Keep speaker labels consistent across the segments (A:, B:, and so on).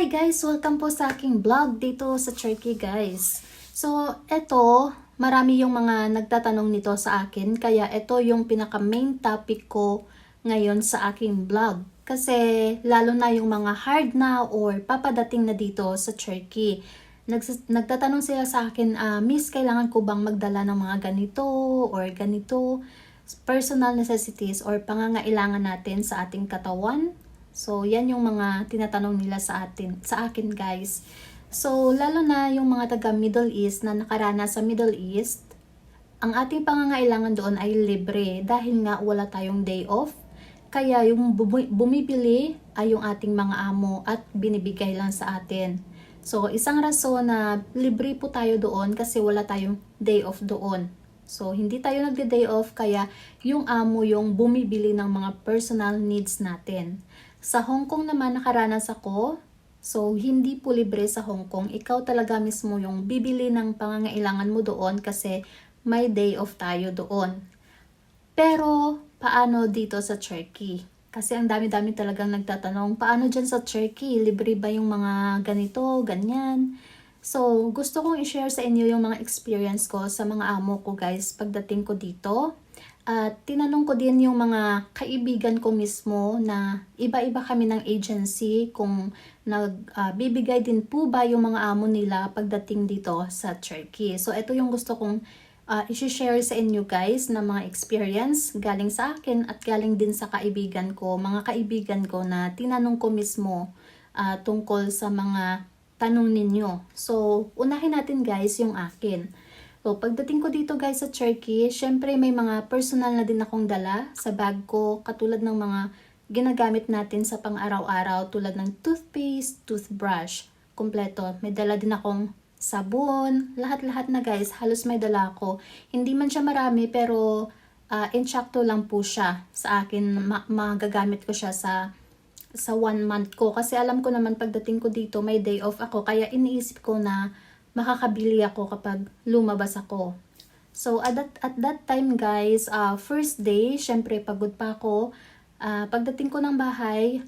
A: Hi guys! Welcome po sa aking vlog dito sa Turkey guys. So, eto, marami yung mga nagtatanong nito sa akin. Kaya ito yung pinaka main topic ko ngayon sa aking vlog. Kasi lalo na yung mga hard na or papadating na dito sa Turkey. Nags- nagtatanong sila sa akin, ah, Miss, kailangan ko bang magdala ng mga ganito or ganito? Personal necessities or pangangailangan natin sa ating katawan? So, yan yung mga tinatanong nila sa atin, sa akin guys. So, lalo na yung mga taga Middle East na nakaranas sa Middle East, ang ating pangangailangan doon ay libre dahil nga wala tayong day off. Kaya yung bumi- bumibili ay yung ating mga amo at binibigay lang sa atin. So, isang rason na libre po tayo doon kasi wala tayong day off doon. So, hindi tayo nagde-day off kaya yung amo yung bumibili ng mga personal needs natin. Sa Hong Kong naman nakaranas ako. So, hindi po libre sa Hong Kong. Ikaw talaga mismo yung bibili ng pangangailangan mo doon kasi may day off tayo doon. Pero, paano dito sa Turkey? Kasi ang dami-dami talagang nagtatanong, paano dyan sa Turkey? Libre ba yung mga ganito, ganyan? So, gusto kong i-share sa inyo yung mga experience ko sa mga amo ko guys pagdating ko dito. At tinanong ko din yung mga kaibigan ko mismo na iba-iba kami ng agency kung nagbibigay din po ba yung mga amo nila pagdating dito sa Turkey. So, ito yung gusto kong uh, isi-share sa inyo guys na mga experience galing sa akin at galing din sa kaibigan ko, mga kaibigan ko na tinanong ko mismo uh, tungkol sa mga tanong ninyo. So, unahin natin guys yung akin. So, pagdating ko dito guys sa Turkey, syempre may mga personal na din akong dala sa bag ko, katulad ng mga ginagamit natin sa pang-araw-araw tulad ng toothpaste, toothbrush, kompleto. May dala din akong sabon, lahat-lahat na guys, halos may dala ako. Hindi man siya marami pero uh, insakto lang po siya sa akin. Ma- magagamit ko siya sa sa one month ko. Kasi alam ko naman pagdating ko dito, may day off ako. Kaya iniisip ko na makakabili ako kapag lumabas ako. So, at that, at that time guys, uh, first day, syempre pagod pa ako. Uh, pagdating ko ng bahay,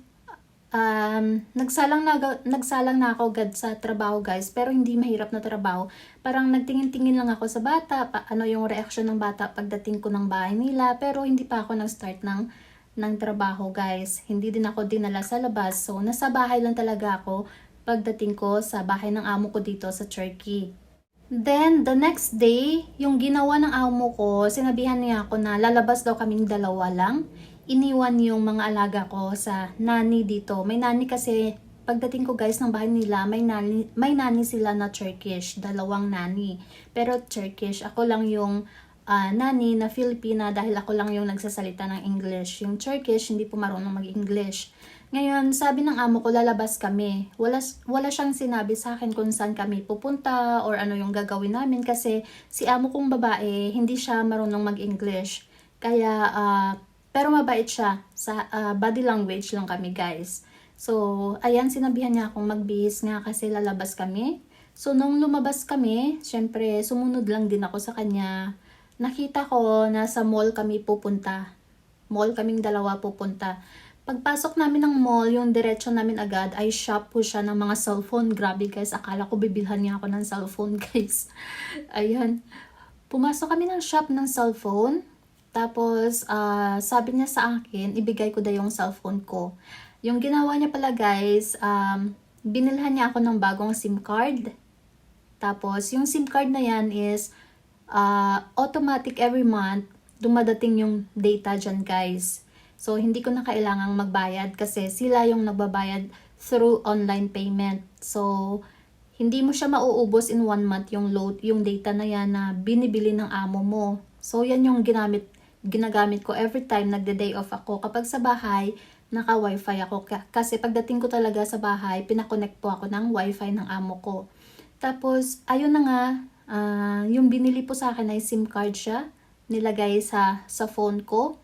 A: um, nagsalang na, nagsalang na ako agad sa trabaho guys. Pero hindi mahirap na trabaho. Parang nagtingin-tingin lang ako sa bata, pa, ano yung reaction ng bata pagdating ko ng bahay nila. Pero hindi pa ako nag-start ng ng trabaho guys. Hindi din ako dinala sa labas. So, nasa bahay lang talaga ako pagdating ko sa bahay ng amo ko dito sa Turkey. Then, the next day, yung ginawa ng amo ko, sinabihan niya ako na lalabas daw kaming dalawa lang. Iniwan yung mga alaga ko sa nani dito. May nani kasi, pagdating ko guys ng bahay nila, may nani, may nani sila na Turkish. Dalawang nani. Pero Turkish. Ako lang yung uh, nani na Filipina dahil ako lang yung nagsasalita ng English. Yung Turkish, hindi po marunong mag-English. Ngayon, sabi ng amo ko, lalabas kami. Wala, wala siyang sinabi sa akin kung saan kami pupunta or ano yung gagawin namin kasi si amo kong babae, hindi siya marunong mag-English. Kaya, uh, pero mabait siya. Sa uh, body language lang kami, guys. So, ayan, sinabihan niya akong magbihis nga kasi lalabas kami. So, nung lumabas kami, syempre, sumunod lang din ako sa kanya nakita ko na sa mall kami pupunta. Mall kaming dalawa pupunta. Pagpasok namin ng mall, yung diretso namin agad ay shop po siya ng mga cellphone. Grabe guys, akala ko bibilhan niya ako ng cellphone guys. Ayan. Pumasok kami ng shop ng cellphone. Tapos, uh, sabi niya sa akin, ibigay ko daw yung cellphone ko. Yung ginawa niya pala guys, um, binilhan niya ako ng bagong SIM card. Tapos, yung SIM card na yan is uh, automatic every month, dumadating yung data dyan guys. So, hindi ko na kailangang magbayad kasi sila yung nagbabayad through online payment. So, hindi mo siya mauubos in one month yung load, yung data na yan na binibili ng amo mo. So, yan yung ginamit, ginagamit ko every time nagde-day off ako. Kapag sa bahay, naka-wifi ako. Kasi pagdating ko talaga sa bahay, pinakonect po ako ng wifi ng amo ko. Tapos, ayun na nga, Uh, yung binili po sa akin ay SIM card siya. Nilagay sa, sa phone ko.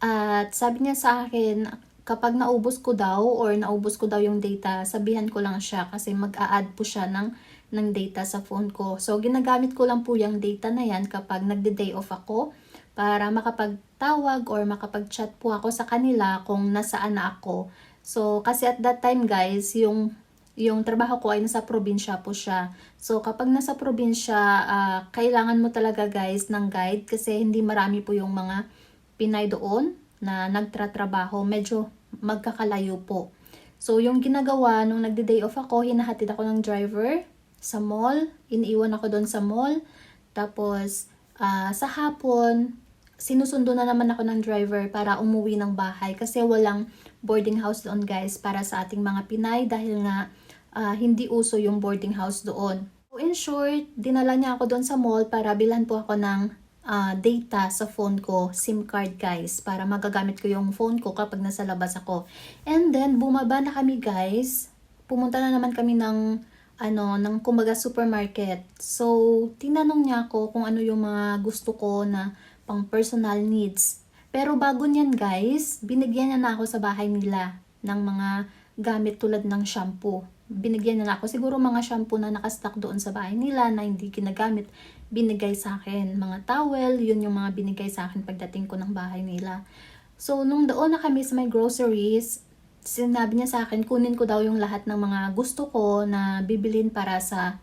A: At sabi niya sa akin, kapag naubos ko daw or naubos ko daw yung data, sabihan ko lang siya kasi mag-a-add po siya ng, ng data sa phone ko. So, ginagamit ko lang po yung data na yan kapag nagde-day off ako para makapagtawag or makapag-chat po ako sa kanila kung nasaan na ako. So, kasi at that time guys, yung yung trabaho ko ay nasa probinsya po siya. So kapag nasa probinsya, ah, kailangan mo talaga guys ng guide kasi hindi marami po yung mga Pinay doon na nagtratrabaho. Medyo magkakalayo po. So yung ginagawa nung nagde-day off ako, hinahatid ako ng driver sa mall. Iniiwan ako doon sa mall. Tapos ah, sa hapon, sinusundo na naman ako ng driver para umuwi ng bahay kasi walang boarding house doon guys para sa ating mga Pinay dahil nga ah, hindi uso yung boarding house doon. So in short, dinala niya ako doon sa mall para bilhan po ako ng ah, data sa phone ko, SIM card guys, para magagamit ko yung phone ko kapag nasa labas ako. And then, bumaba na kami guys. Pumunta na naman kami ng ano, ng kumbaga supermarket. So, tinanong niya ako kung ano yung mga gusto ko na pang personal needs. Pero bago niyan guys, binigyan niya na ako sa bahay nila ng mga gamit tulad ng shampoo. Binigyan niya na ako siguro mga shampoo na nakastock doon sa bahay nila na hindi ginagamit. Binigay sa akin mga towel, yun yung mga binigay sa akin pagdating ko ng bahay nila. So, nung doon na kami sa may groceries, sinabi niya sa akin, kunin ko daw yung lahat ng mga gusto ko na bibilin para sa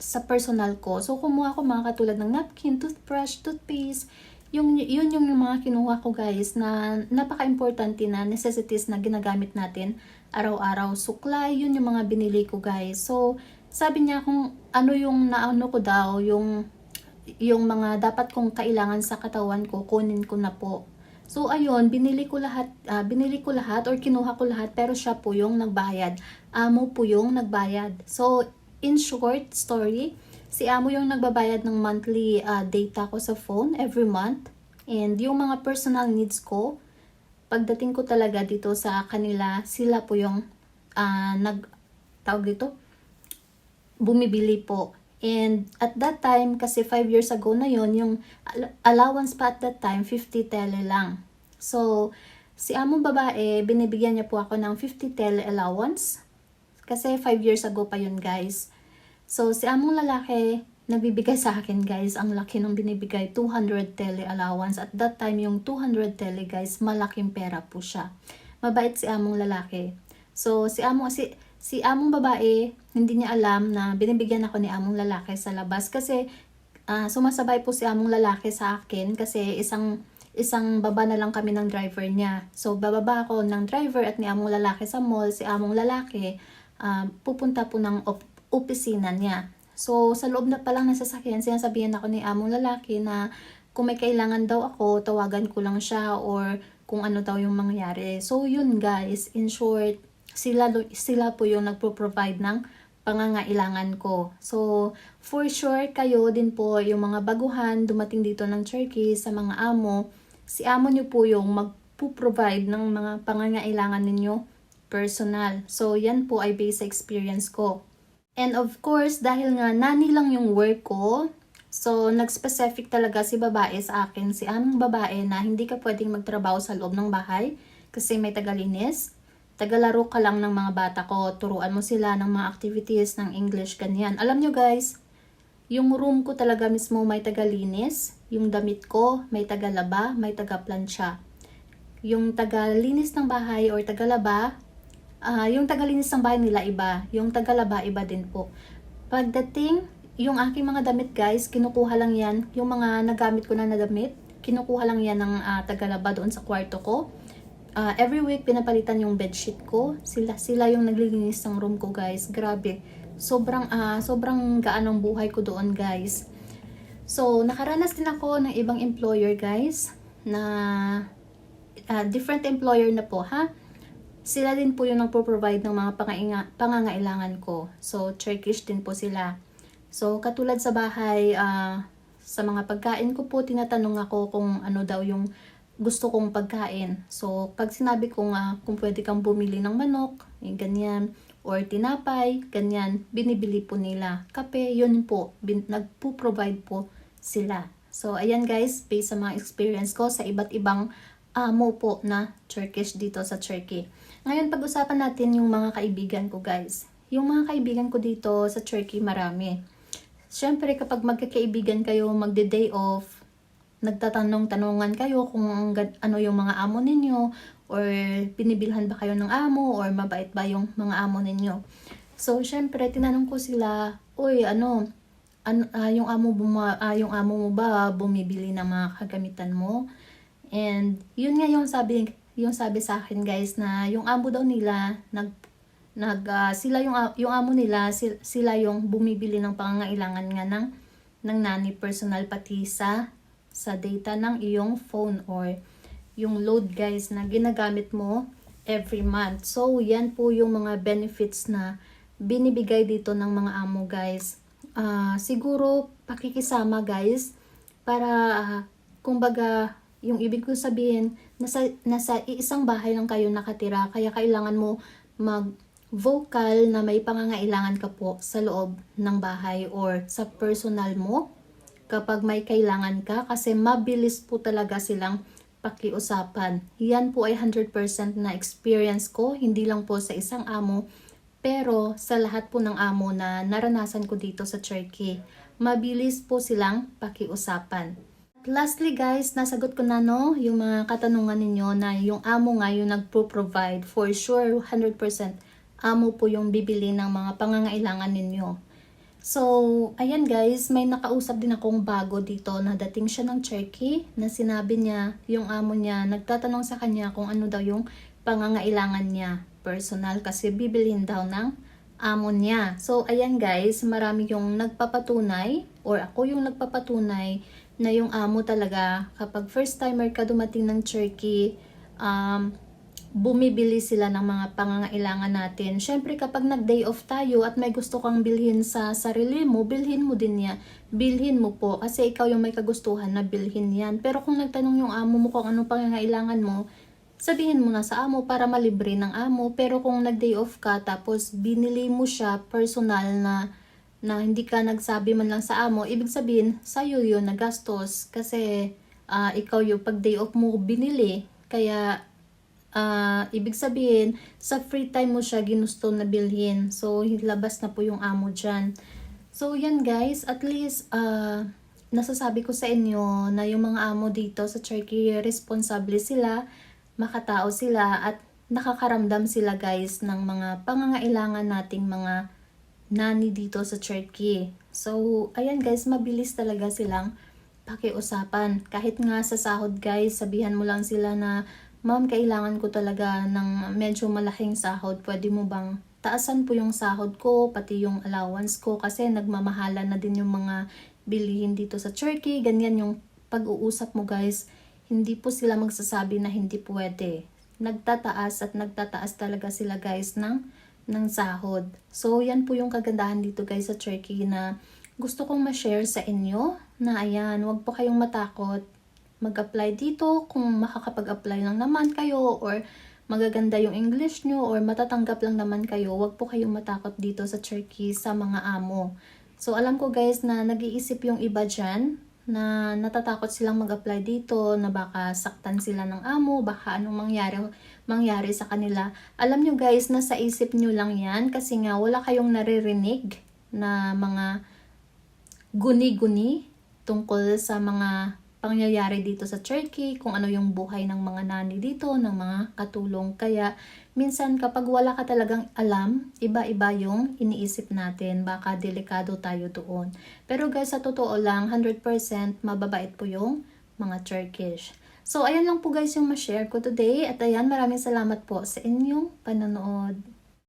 A: sa personal ko. So, kumuha ko mga katulad ng napkin, toothbrush, toothpaste. Yung, yun yung mga kinuha ko guys na napaka-importante na necessities na ginagamit natin araw-araw. Suklay, yun yung mga binili ko guys. So, sabi niya kung ano yung naano ko daw, yung yung mga dapat kong kailangan sa katawan ko, kunin ko na po. So ayun, binili ko lahat, ah, binili ko lahat or kinuha ko lahat pero siya po yung nagbayad. Amo po yung nagbayad. So in short story, si Amo yung nagbabayad ng monthly ah, data ko sa phone every month. And yung mga personal needs ko, pagdating ko talaga dito sa kanila, sila po yung ah, nag tawag dito, bumibili po. And at that time, kasi 5 years ago na yon yung al- allowance pa at that time, 50 tele lang. So, si among babae, binibigyan niya po ako ng 50 tele allowance. Kasi 5 years ago pa yun, guys. So, si among lalaki, nagbibigay sa akin, guys, ang laki ng binibigay, 200 tele allowance. At that time, yung 200 tele, guys, malaking pera po siya. Mabait si among lalaki. So, si among, si, si among babae, hindi niya alam na binibigyan ako ni among lalaki sa labas kasi ah, sumasabay po si among lalaki sa akin kasi isang isang baba na lang kami ng driver niya. So, bababa ako ng driver at ni among lalaki sa mall. Si among lalaki, ah, pupunta po ng op- opisina niya. So, sa loob na pa lang ng sasakyan, sinasabihan ako ni among lalaki na kung may kailangan daw ako, tawagan ko lang siya or kung ano daw yung mangyari. So, yun guys, in short, sila, sila po yung nagpo-provide ng pangangailangan ko. So, for sure, kayo din po, yung mga baguhan, dumating dito ng Turkey sa mga amo, si amo nyo po yung magpo-provide ng mga pangangailangan ninyo personal. So, yan po ay base sa experience ko. And of course, dahil nga nani lang yung work ko, so nag-specific talaga si babae sa akin, si aming babae na hindi ka pwedeng magtrabaho sa loob ng bahay kasi may tagalinis. Tagalaro ka lang ng mga bata ko, turuan mo sila ng mga activities ng English, ganyan. Alam nyo guys, yung room ko talaga mismo may tagalinis, yung damit ko may tagalaba, may tagaplansya. Yung tagalinis ng bahay or tagalaba, Ah, yung tagalinis ng bahay nila iba, yung tagalaba iba din po. Pagdating, yung aking mga damit guys, kinukuha lang yan, yung mga nagamit ko na na damit, kinukuha lang yan ng ah, tagalaba doon sa kwarto ko. Ah, every week pinapalitan yung bedsheet ko. Sila sila yung naglilinis ng room ko guys. Grabe. Sobrang ah, sobrang gaan ng buhay ko doon guys. So, nakaranas din ako ng ibang employer guys na ah, different employer na po ha sila din po yung nagpo-provide ng mga pangangailangan ko. So, Turkish din po sila. So, katulad sa bahay, ah, sa mga pagkain ko po, tinatanong ako kung ano daw yung gusto kong pagkain. So, pag sinabi ko nga kung pwede kang bumili ng manok, yung ganyan, or tinapay, ganyan, binibili po nila. Kape, yun po, bin, nagpo-provide po sila. So, ayan guys, based sa mga experience ko sa iba't ibang amo po na Turkish dito sa Turkey. Ngayon, pag-usapan natin yung mga kaibigan ko, guys. Yung mga kaibigan ko dito sa Turkey, marami. Siyempre, kapag magkakaibigan kayo, magde-day off, nagtatanong-tanungan kayo kung ano yung mga amo ninyo, Or binibilhan ba kayo ng amo? Or mabait ba yung mga amo ninyo? So, syempre, tinanong ko sila, Uy, ano, ano ah, yung amo buma, ah, yung amo mo ba bumibili ng mga kagamitan mo? And yun nga yung sabi yung sabi sa akin guys na yung amo daw nila nag nag ah, sila yung a- yung amo nila sil- sila yung bumibili ng pangangailangan nga ng ng nanny personal pati sa sa data ng iyong phone or yung load guys na ginagamit mo every month. So yan po yung mga benefits na binibigay dito ng mga amo guys. Ah, siguro pakikisama guys para ah, kumbaga yung ibig ko sabihin nasa nasa iisang bahay lang kayo nakatira kaya kailangan mo mag vocal na may pangangailangan ka po sa loob ng bahay or sa personal mo kapag may kailangan ka kasi mabilis po talaga silang pakiusapan. Yan po ay 100% na experience ko, hindi lang po sa isang amo, pero sa lahat po ng amo na naranasan ko dito sa Turkey. Mabilis po silang pakiusapan. Lastly guys, nasagot ko na no yung mga katanungan ninyo na yung amo nga yung nagpo-provide. For sure, 100% amo po yung bibili ng mga pangangailangan ninyo. So, ayan guys, may nakausap din akong bago dito na dating siya ng Turkey na sinabi niya, yung amo niya, nagtatanong sa kanya kung ano daw yung pangangailangan niya personal kasi bibilin daw ng amo niya. So, ayan guys, marami yung nagpapatunay or ako yung nagpapatunay na yung amo talaga kapag first timer ka dumating ng Turkey, um, bumibili sila ng mga pangangailangan natin. Syempre kapag nag-day off tayo at may gusto kang bilhin sa sarili mo, bilhin mo din niya. Bilhin mo po kasi ikaw yung may kagustuhan na bilhin yan. Pero kung nagtanong yung amo mo kung anong pangangailangan mo, sabihin mo na sa amo para malibre ng amo. Pero kung nag-day off ka tapos binili mo siya personal na na hindi ka nagsabi man lang sa amo, ibig sabihin, sa'yo yun nagastos kasi ah, ikaw yung pag day off mo binili. Kaya Ah, ibig sabihin, sa free time mo siya ginusto na bilhin. So, labas na po yung amo dyan. So, yan guys, at least, ah, nasasabi ko sa inyo na yung mga amo dito sa Turkey, responsable sila, makatao sila, at nakakaramdam sila guys ng mga pangangailangan nating mga nani dito sa Turkey. So, ayan guys, mabilis talaga silang pakiusapan. Kahit nga sa sahod guys, sabihan mo lang sila na, Ma'am, kailangan ko talaga ng medyo malaking sahod. Pwede mo bang taasan po yung sahod ko, pati yung allowance ko kasi nagmamahala na din yung mga bilihin dito sa Turkey. Ganyan yung pag-uusap mo guys. Hindi po sila magsasabi na hindi pwede. Nagtataas at nagtataas talaga sila guys ng, ng sahod. So, yan po yung kagandahan dito guys sa Turkey na gusto kong ma-share sa inyo na ayan, wag po kayong matakot mag-apply dito kung makakapag-apply lang naman kayo or magaganda yung English nyo or matatanggap lang naman kayo, wag po kayong matakot dito sa Turkey sa mga amo. So alam ko guys na nag-iisip yung iba dyan na natatakot silang mag-apply dito, na baka saktan sila ng amo, baka anong mangyari, mangyari sa kanila. Alam nyo guys na sa isip nyo lang yan kasi nga wala kayong naririnig na mga guni-guni tungkol sa mga pangyayari dito sa Turkey, kung ano yung buhay ng mga nani dito, ng mga katulong. Kaya minsan kapag wala ka talagang alam, iba-iba yung iniisip natin. Baka delikado tayo doon. Pero guys, sa totoo lang, 100% mababait po yung mga Turkish. So, ayan lang po guys yung ma-share ko today. At ayan, maraming salamat po sa inyong panonood.